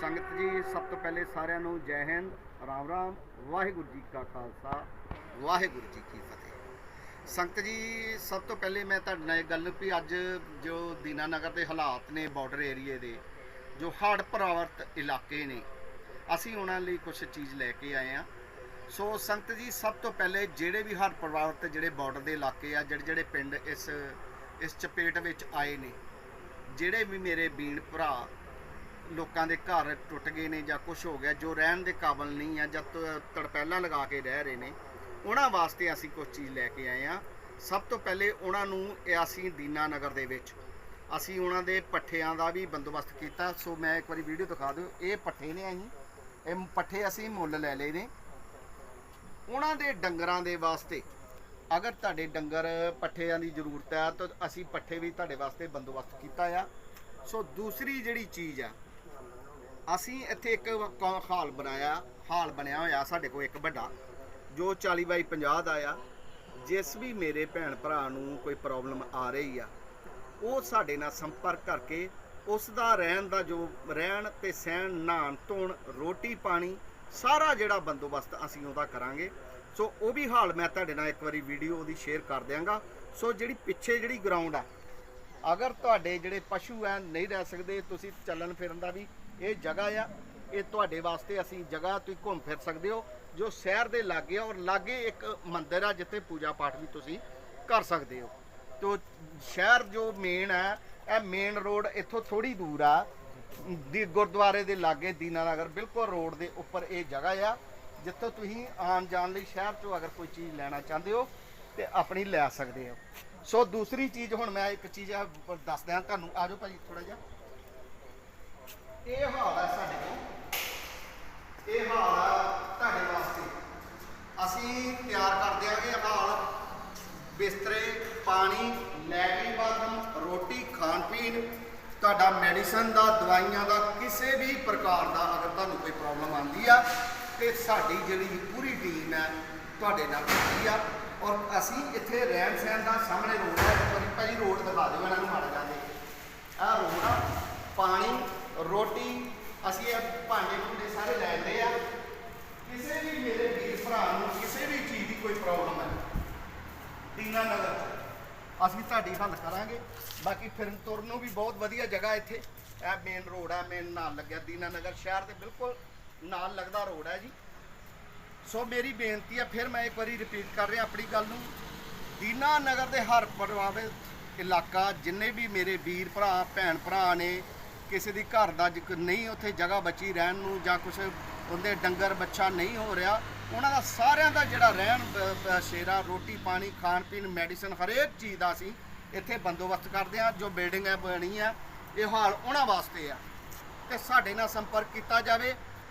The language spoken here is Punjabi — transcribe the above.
ਸੰਗਤ ਜੀ, ਸਭ ਤੋਂ ਪਹਿਲੇ ਸਾਰਿਆਂ ਨੂੰ ਜੈ ਹਿੰਦ, ਰਾਮ ਰਾਮ, ਵਾਹਿਗੁਰੂ ਜੀ ਕਾ ਖਾਲਸਾ। ਵਾਹਿਗੁਰੂ ਜੀ ਕੀ ਫਤਿਹ। ਸੰਗਤ ਜੀ, ਸਭ ਤੋਂ ਪਹਿਲੇ ਮੈਂ ਤੁਹਾਡੇ ਨਾਲ ਇਹ ਗੱਲ ਵੀ ਅੱਜ ਜੋ ਦੀਨਾਨਗਰ ਦੇ ਹਾਲਾਤ ਨੇ ਬਾਰਡਰ ਏਰੀਏ ਦੇ, ਜੋ ਹੜ੍ਹ ਪ੍ਰਭਾਵਿਤ ਇਲਾਕੇ ਨੇ, ਅਸੀਂ ਉਹਨਾਂ ਲਈ ਕੁਝ ਚੀਜ਼ ਲੈ ਕੇ ਆਏ ਆ ਸੋ ਸੰਗਤ ਜੀ, ਸਭ ਤੋਂ ਪਹਿਲੇ ਜਿਹੜੇ ਵੀ ਹੜ੍ਹ ਪ੍ਰਭਾਵਿਤ ਜਿਹੜੇ ਬਾਰਡਰ ਦੇ ਇਲਾਕੇ ਆ ਜਿਹੜੇ ਜਿਹੜੇ ਪਿੰਡ ਇਸ ਇਸ ਚਪੇਟ ਵਿੱਚ ਆਏ ਨੇ ਜਿਹੜੇ ਵੀ ਮੇਰੇ ਬੀਣ ਭਰਾ ਲੋਕਾਂ ਦੇ ਘਰ ਟੁੱਟ ਗਏ ਨੇ ਜਾਂ ਕੁਝ ਹੋ ਗਿਆ, ਜੋ ਰਹਿਣ ਦੇ ਕਾਬਲ ਨਹੀਂ ਆ ਜਾਂ ਤੜਪੈਲਾਂ ਲਗਾ ਕੇ ਰਹਿ ਰਹੇ ਨੇ, ਉਹਨਾਂ ਵਾਸਤੇ ਅਸੀਂ ਕੁਝ ਚੀਜ਼ ਲੈ ਕੇ ਆਏ ਆ ਸਭ ਤੋਂ ਪਹਿਲੇ ਉਹਨਾਂ ਨੂੰ ਅਸੀਂ ਦੀਨਾ ਨਗਰ ਦੇ ਵਿੱਚ, ਅਸੀਂ ਉਹਨਾਂ ਦੇ ਪੱਠਿਆਂ ਦਾ ਵੀ ਬੰਦੋਬਸਤ ਕੀਤਾ। ਸੋ ਮੈਂ ਇੱਕ ਵਾਰੀ ਵੀਡੀਓ ਦਿਖਾ ਦਿਓ, ਇਹ ਪੱਠੇ ਨੇ ਅਸੀਂ, ਇਹ ਪੱਠੇ ਅਸੀਂ ਮੁੱਲ ਲੈ ਲਏ ਨੇ। ਉਹਨਾਂ ਦੇ ਡੰਗਰਾਂ ਦੇ ਵਾਸਤੇ ਅਗਰ ਤੁਹਾਡੇ ਡੰਗਰ ਪੱਠਿਆਂ ਦੀ ਜ਼ਰੂਰਤ ਹੈ ਤਾਂ ਅਸੀਂ ਪੱਠੇ ਵੀ ਤੁਹਾਡੇ ਵਾਸਤੇ ਬੰਦੋਬਸਤ ਕੀਤਾ ਆ। ਸੋ ਦੂਸਰੀ ਜਿਹੜੀ ਚੀਜ਼ ਆ, ਅਸੀਂ ਇੱਥੇ ਇੱਕ ਕ- ਹਾਲ ਬਣਾਇਆ, ਹਾਲ ਬਣਿਆ ਹੋਇਆ ਸਾਡੇ ਕੋਲ ਇੱਕ ਵੱਡਾ, ਜੋ 40 ਬਾਈ 50 ਦਾ ਆ। ਜਿਸ ਵੀ ਮੇਰੇ ਭੈਣ ਭਰਾ ਨੂੰ ਕੋਈ ਪ੍ਰੋਬਲਮ ਆ ਰਹੀ ਆ, ਉਹ ਸਾਡੇ ਨਾਲ ਸੰਪਰਕ ਕਰਕੇ ਉਸ ਦਾ ਰਹਿਣ ਦਾ ਜੋ, ਰਹਿਣ ਤੇ ਸਹਿਣ ਨਹਾਣ ਧੋਣ ਰੋਟੀ ਪਾਣੀ ਸਾਰਾ ਜਿਹੜਾ ਬੰਦੋਬਸਤ ਅਸੀਂ ਉਹਦਾ ਕਰਾਂਗੇ। ਸੋ ਉਹ ਵੀ ਹਾਲ ਮੈਂ ਤੁਹਾਡੇ ਨਾਲ ਇੱਕ ਵਾਰੀ ਵੀਡੀਓ ਉਹਦੀ ਸ਼ੇਅਰ ਕਰ ਦਿਆਂਗਾ। ਸੋ ਜਿਹੜੀ ਪਿੱਛੇ ਜਿਹੜੀ ਗਰਾਊਂਡ ਆ, ਅਗਰ ਤੁਹਾਡੇ ਜਿਹੜੇ ਪਸ਼ੂ ਆ ਨਹੀਂ ਰਹਿ ਸਕਦੇ, ਤੁਸੀਂ ਚੱਲਣ ਫਿਰਨ ਦਾ ਵੀ ਇਹ ਜਗ੍ਹਾ ਆ। ਇਹ ਤੁਹਾਡੇ ਵਾਸਤੇ ਅਸੀਂ ਜਗ੍ਹਾ ਤੁਸੀਂ ਘੁੰਮ ਫਿਰ ਸਕਦੇ ਹੋ, ਜੋ ਸ਼ਹਿਰ ਦੇ ਲਾਗੇ ਆ ਔਰ ਲਾਗੇ ਇੱਕ ਮੰਦਿਰ ਆ ਜਿੱਥੇ ਪੂਜਾ ਪਾਠ ਵੀ ਤੁਸੀਂ ਕਰ ਸਕਦੇ ਹੋ। ਤੋ ਸ਼ਹਿਰ ਜੋ ਮੇਨ ਹੈ ਇਹ ਮੇਨ ਰੋਡ ਇੱਥੋਂ ਥੋੜੀ ਦੂਰ ਆ। ਦੀ ਗੁਰਦੁਆਰੇ ਦੇ ਲਾਗੇ ਦੀਨਾਨਗਰ, ਬਿਲਕੁਲ ਰੋਡ ਦੇ ਉੱਪਰ ਇਹ ਜਗ੍ਹਾ ਆ। ਜਿੱਥੋਂ ਤੁਸੀਂ ਆਉਣ ਜਾਣ ਲਈ ਸ਼ਹਿਰ ਚੋਂ ਅਗਰ ਕੋਈ ਚੀਜ਼ ਲੈਣਾ ਚਾਹੁੰਦੇ ਹੋ, ਤੇ ਆਪਣੀ ਲੈ ਸਕਦੇ ਹੋ। ਸੋ ਦੂਸਰੀ ਚੀਜ਼ ਹੁਣ ਮੈਂ ਇੱਕ ਚੀਜ਼ ਆ ਦੱਸ ਦਿਆਂ ਤੁਹਾਨੂੰ। ਆਜੋ ਭਾਜੀ ਥੋੜਾ ਜਿਹਾ। ਇਹ ਹਾਲ ਹੈ ਸਾਡੇ ਕੋਲ। ਇਹ ਹਾਲ ਹੈ ਤੁਹਾਡੇ ਵਾਸਤੇ। ਅਸੀਂ ਤਿਆਰ ਕਰ ਦਿਆਂਗੇ ਹਾਲ। ਬਿਸਤਰੇ, ਪਾਣੀ ਲੈਟਰੀ ਬਾਥਰੂਮ, ਰੋਟੀ, ਖਾਣ ਪੀਣ। ਤੁਹਾਡਾ ਮੈਡੀਸਨ ਦਾ, ਦਵਾਈਆਂ ਦਾ, ਕਿਸੇ ਵੀ ਪ੍ਰਕਾਰ ਦਾ ਅਗਰ ਤੁਹਾਨੂੰ ਕੋਈ ਪ੍ਰੋਬਲਮ ਆਉਂਦੀ ਆ ਤੇ ਸਾਡੀ ਜਿਹੜੀ ਪੂਰੀ ਟੀਮ ਹੈ ਤੁਹਾਡੇ ਨਾਲ ਖੜੀ ਆ ਔਰ ਅਸੀਂ ਇੱਥੇ ਰਹਿਣ ਸਹਿਣ ਦਾ ਸਾਹਮਣੇ ਰੋਡ ਹੈ ਇੱਕ ਭਾਜੀ, ਰੋਡ ਦਿਖਾ ਦਿਓ, ਇਹਨਾਂ ਨੂੰ ਮਾੜਾ ਜਾਂਦੇ ਆਹ ਰੋਡ ਆ, ਪਾਣੀ, ਰੋਟੀ, ਅਸੀਂ ਇਹ ਭਾਂਡੇ ਭੁੰਡੇ ਸਾਰੇ ਲੈ ਲਏ ਆ। ਕਿਸੇ ਵੀ ਮੇਰੇ ਵੀਰ ਭਰਾ ਨੂੰ ਕਿਸੇ ਵੀ ਚੀਜ਼ ਦੀ ਕੋਈ ਪ੍ਰੋਬਲਮ ਹੈ ਦੀਨਾ ਨਗਰ ਅਸੀਂ ਤੁਹਾਡੀ ਹੱਲ ਕਰਾਂਗੇ। ਬਾਕੀ ਫਿਰਨ ਤੁਰਨ ਨੂੰ ਵੀ ਬਹੁਤ ਵਧੀਆ ਜਗ੍ਹਾ ਇੱਥੇ। ਇਹ ਮੇਨ ਰੋਡ ਹੈ ਮੇਨ ਨਾਲ ਲੱਗਿਆ ਦੀਨਾ ਨਗਰ ਸ਼ਹਿਰ ਦੇ ਬਿਲਕੁਲ ਨਾਲ ਲੱਗਦਾ ਰੋਡ ਹੈ ਜੀ। ਸੋ ਮੇਰੀ ਬੇਨਤੀ ਹੈ, ਫਿਰ ਮੈਂ ਇੱਕ ਵਾਰੀ ਰਿਪੀਟ ਕਰ ਰਿਹਾ ਆਪਣੀ ਗੱਲ ਨੂੰ। ਦੀਨਾ ਨਗਰ ਦੇ ਹਰ ਪ੍ਰਭਾਵਿਤ ਇਲਾਕਾ, ਜਿੰਨੇ ਵੀ ਮੇਰੇ ਵੀਰ ਭਰਾ, ਭੈਣ ਭਰਾ ਨੇ, ਕਿਸੇ ਦੀ ਘਰ ਦਾ ਨਹੀਂ ਉੱਥੇ ਜਗ੍ਹਾ ਬਚੀ ਰਹਿਣ ਨੂੰ ਜਾਂ ਕੁਝ ਉਹਦੇ ਡੰਗਰ ਬੱਚਾ ਨਹੀਂ ਹੋ ਰਿਹਾ, ਉਹਨਾਂ ਦਾ ਸਾਰਿਆਂ ਦਾ ਜਿਹੜਾ ਰਹਿਣ ਸ਼ੇਰਾ, ਰੋਟੀ ਪਾਣੀ, ਖਾਣ ਪੀਣ ਮੈਡੀਸਨ ਹਰੇਕ ਚੀਜ਼ ਦਾ ਅਸੀਂ ਇੱਥੇ ਬੰਦੋਬਸਤ ਕਰਦੇ ਹਾਂ, ਜੋ ਬਿਲਡਿੰਗ ਹੈ, ਬਣੀ ਹੈ, ਇਹ ਹਾਲ ਉਹਨਾਂ ਵਾਸਤੇ ਆ ਤੇ ਸਾਡੇ ਨਾਲ ਸੰਪਰਕ ਕੀਤਾ ਜਾਵੇ।